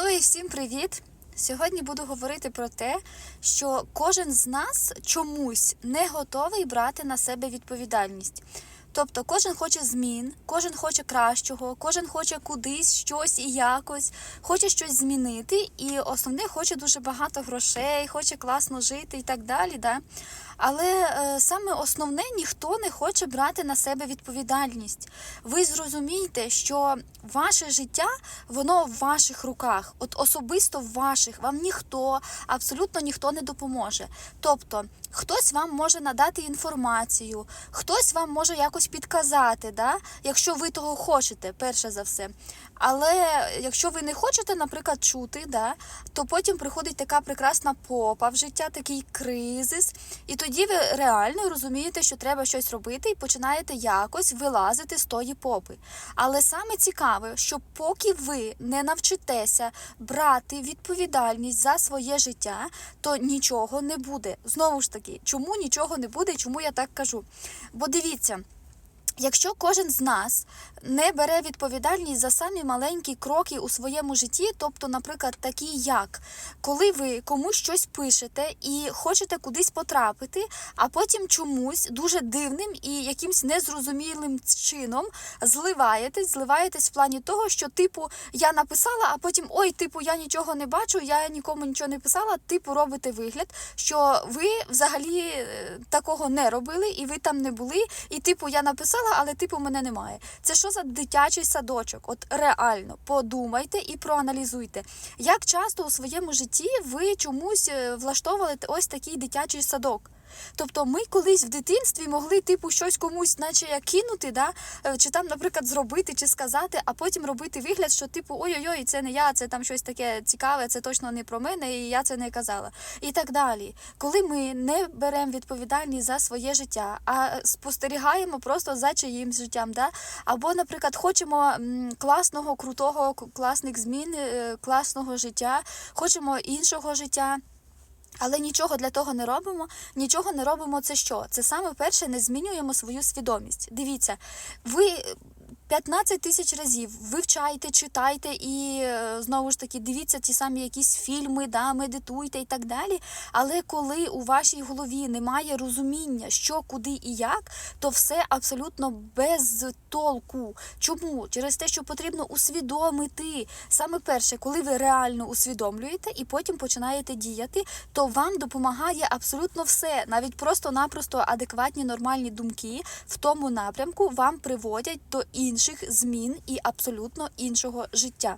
Ну і всім привіт! Сьогодні буду говорити про те, що кожен з нас чомусь не готовий брати на себе відповідальність. Тобто кожен хоче змін, кожен хоче кращого, кожен хоче кудись щось і якось, хоче щось змінити, і основне хоче дуже багато грошей, хоче класно жити і так далі. Да? Але е, саме основне ніхто не хоче брати на себе відповідальність. Ви зрозумієте, що ваше життя воно в ваших руках, от особисто в ваших. Вам ніхто, абсолютно ніхто не допоможе. Тобто, хтось вам може надати інформацію, хтось вам може якось підказати, да? якщо ви того хочете, перше за все. Але якщо ви не хочете, наприклад, чути, да, то потім приходить така прекрасна попа в життя, такий кризис, і тоді ви реально розумієте, що треба щось робити, і починаєте якось вилазити з тої попи. Але саме цікаве, що поки ви не навчитеся брати відповідальність за своє життя, то нічого не буде. Знову ж таки, чому нічого не буде, чому я так кажу? Бо дивіться. Якщо кожен з нас не бере відповідальність за самі маленькі кроки у своєму житті, тобто, наприклад, такі як коли ви комусь щось пишете і хочете кудись потрапити, а потім чомусь дуже дивним і якимсь незрозумілим чином зливаєтесь, зливаєтесь в плані того, що типу я написала, а потім ой, типу, я нічого не бачу, я нікому нічого не писала. Типу, робите вигляд, що ви взагалі е, такого не робили, і ви там не були, і типу я написала, але типу мене немає. Це що за дитячий садочок? От реально подумайте і проаналізуйте, як часто у своєму житті ви чомусь е, влаштовували ось такий дитячий садок. Тобто ми колись в дитинстві могли типу щось комусь, наче як кинути, да? е, чи там, наприклад, зробити, чи сказати, а потім робити вигляд, що типу ой-ой-ой, це не я, це там щось таке цікаве, це точно не про мене, і я це не казала. І так далі. Коли ми не беремо відповідальність за своє життя, а спостерігаємо просто за чиїмсь життям, да? або, наприклад, хочемо класного, крутого, класних змін, е, класного життя, хочемо іншого життя. Але нічого для того не робимо. Нічого не робимо. Це що? Це саме перше не змінюємо свою свідомість. Дивіться, ви 15 тисяч разів вивчайте, читайте і е, знову ж таки дивіться ті самі якісь фільми, да, медитуйте і так далі. Але коли у вашій голові немає розуміння, що, куди і як, то все абсолютно без толку. Чому? Через те, що потрібно усвідомити. Саме перше, коли ви реально усвідомлюєте і потім починаєте діяти, то вам допомагає абсолютно все, навіть просто-напросто адекватні нормальні думки в тому напрямку вам приводять до інших змін і абсолютно іншого життя.